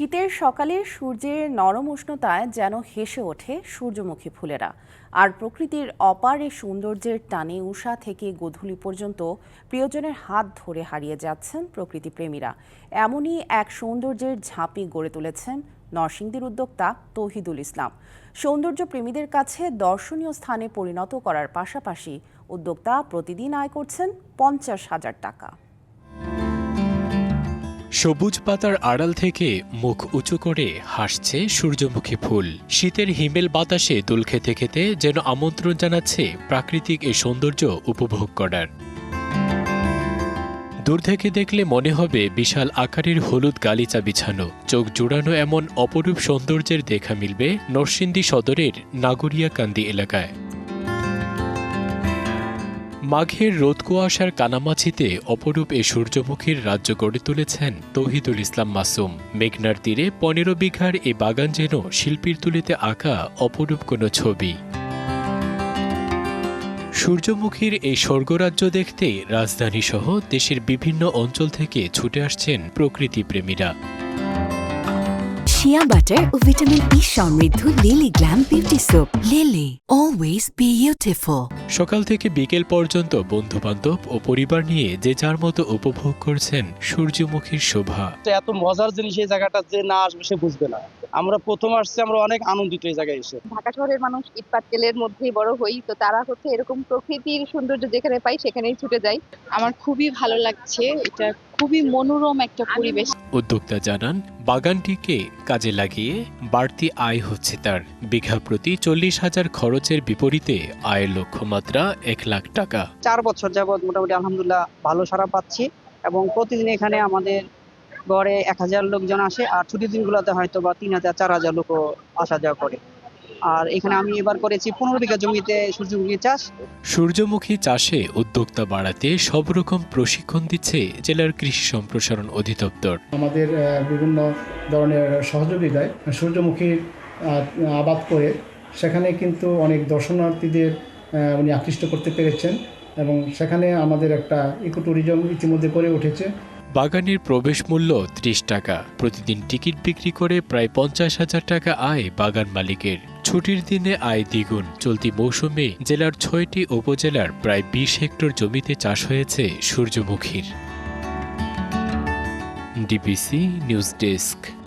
শীতের সকালে সূর্যের নরম উষ্ণতায় যেন হেসে ওঠে সূর্যমুখী ফুলেরা। আর প্রকৃতির অপার এই সৌন্দর্যের টানে উষা থেকে গোধূলি পর্যন্ত প্রিয়জনের হাত ধরে হারিয়ে যাচ্ছেন প্রকৃতি প্রেমীরা এমনই এক সৌন্দর্যের ঝাঁপি গড়ে তুলেছেন নরসিংদীর উদ্যোক্তা তৌহিদুল ইসলাম। সৌন্দর্য প্রেমীদের কাছে দর্শনীয় স্থানে পরিণত করার পাশাপাশি উদ্যোক্তা প্রতিদিন আয় করছেন পঞ্চাশ হাজার টাকা। সবুজ পাতার আড়াল থেকে মুখ উঁচু করে হাসছে সূর্যমুখী ফুল। শীতের হিমেল বাতাসে দুল খেতে খেতে যেন আমন্ত্রণ জানাচ্ছে প্রাকৃতিক এই সৌন্দর্য উপভোগ করার। দূর থেকে দেখলে মনে হবে বিশাল আকারের হলুদ গালিচা বিছানো। চোখ জুড়ানো এমন অপরূপ সৌন্দর্যের দেখা মিলবে নরসিংদী সদরের নাগরিয়াকান্দি এলাকায়। মাঘের রোদ কুয়াশার কানামাছিতে অপরূপ এ সূর্যমুখীর রাজ্য গড়ে তুলেছেন তৌহিদুল ইসলাম মাসুম। মেঘনার তীরে পনেরো বিঘার এ বাগান যেন শিল্পীর তুলিতে আঁকা অপরূপ কোনো ছবি। সূর্যমুখীর এই স্বর্গরাজ্য দেখতে রাজধানী সহ দেশের বিভিন্ন অঞ্চল থেকে ছুটে আসছেন প্রকৃতি প্রেমীরা শিয়া বাটার ও ভিটামিন ই সমৃদ্ধ Lily glam beauty soap Lily always beautiful সকাল থেকে বিকেল পর্যন্ত বন্ধুবান্ধব ও পরিবার নিয়ে যে যার মতো উপভোগ করছেন সূর্যমুখীর শোভা। তো এত মজার জিনিস এই জায়গাটা যে না আসবে সে বুঝবে না। আমরা প্রথম আসছি আমরা অনেক আনন্দিত এই জায়গায় এসে। ঢাকা শহরের মানুষ ইট পাটকেলের মধ্যেই বড় হই তো তারা হচ্ছে এরকম প্রকৃতির সৌন্দর্য যেখানে পাই সেখানেই ছুটে যায় আমার খুবই ভালো লাগছে এটা খুবই মনোরম একটা পরিবেশ। উদ্যোক্তা জানান বাগানটিকে কাজে লাগিয়ে বাড়তি আয় হচ্ছে তার। বিঘা প্রতি চল্লিশ হাজার খরচের বিপরীতে আয়ের লক্ষ্যমাত্রা এক লাখ টাকা। চার বছর যাবৎ মোটামুটি আলহামদুলিল্লাহ ভালো সারা পাচ্ছি এবং প্রতিদিন এখানে আমাদের গড়ে এক হাজার লোকজন আসে আর ছুটির দিনগুলোতে হয়তো বা তিন হাজার চার হাজার লোকও আসা যাওয়া করে। আর এখানে আমি এবার করেছি পনেরো বিঘা জমিতে সূর্যমুখী চাষ। সূর্যমুখী চাষে উদ্যোক্তা বাড়াতে সব রকম প্রশিক্ষণ দিচ্ছে জেলার কৃষি সম্প্রসারণ অধিদপ্তর। আমাদের বিভিন্ন ধরনের সহযোগিতায় সূর্যমুখী আবাদ করে সেখানে কিন্তু অনেক দর্শনার্থীদের উনি আকৃষ্ট করতে পেরেছেন এবং সেখানে আমাদের একটা ইকো ট্যুরিজম ইতিমধ্যে গড়ে উঠেছে। বাগানের প্রবেশ মূল্য ত্রিশ টাকা। প্রতিদিন টিকিট বিক্রি করে প্রায় পঞ্চাশ হাজার টাকা আয় বাগান মালিকের। ছুটির দিনে আয় দ্বিগুণ। চলতি মৌসুমে জেলার ছয়টি উপজেলার প্রায় বিশ হেক্টর জমিতে চাষ হয়েছে সূর্যমুখীর। DBC news desk.